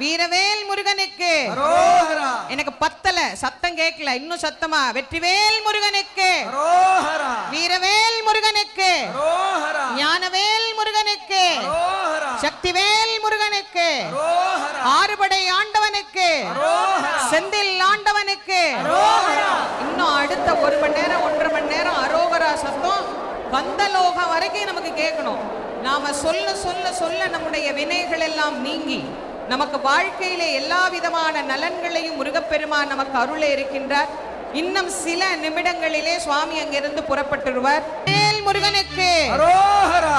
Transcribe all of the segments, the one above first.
வீரவேல் முருகனுக்கு. எனக்கு பத்தல சத்தம் கேட்கல இன்னும் சத்தமா? வெற்றிவேல் முருகனுக்கு. வீரவேல் முருகனுக்கு. ஞானவேல் முருகனுக்கு. சக்திவேல் முருகனுக்கு. ஆறுபடை ஆண்டவனுக்கு. செந்தில் ஆண்டவனுக்கு. இன்னும் அடுத்த ஒரு மணி நேரம் ஒன்றரை மணி நேரம் அரோகரா சத்தம் கந்தலோகம் வரைக்கும் நமக்கு கேட்கணும். நாம சொல்ல சொல்ல சொல்ல நம்முடைய வினைகள் எல்லாம் நீங்கி நமக்கு வாழ்க்கையிலே எல்லா விதமான நலன்களையும் முருகப்பெருமான் நமக்கு அருளே இருக்கின்றார். இன்னும் சில நிமிடங்களிலே சுவாமி அங்கிருந்து புறப்பட்டுருவார் முருகனுக்கு அரோஹரா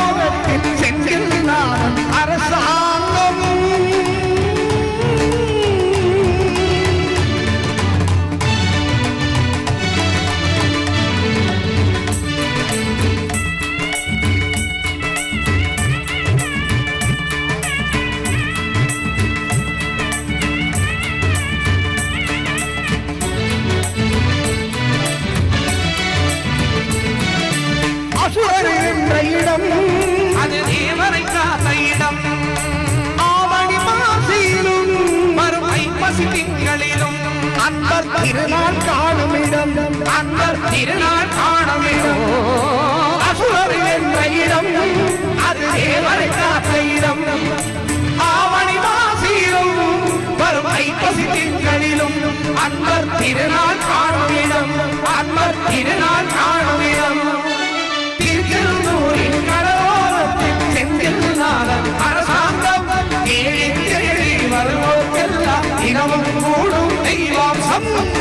அசுரர் என்ற இடம். அது தேவரை காத்த இடம். ஆவணி மாசியிலும் வரும் ஐப்பசி திங்களிலும். அன்பர் திருநாள் காணும் இடம். அன்பர் திருநாள் காணமிடும் அசுரர் என்ற இடம். அது தேவரை காத்த இடம். ஆவணி மாசியிலும் வரும் ஐப்பசி திங்களிலும் அன்பர் திருநாள் காணும் தெய்வாம்சம்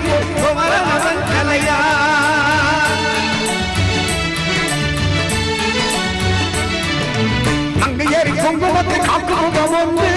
அனைவரை இழுக்கும் குமரன் அவன் குங்குமத்தை காக்கும் வந்து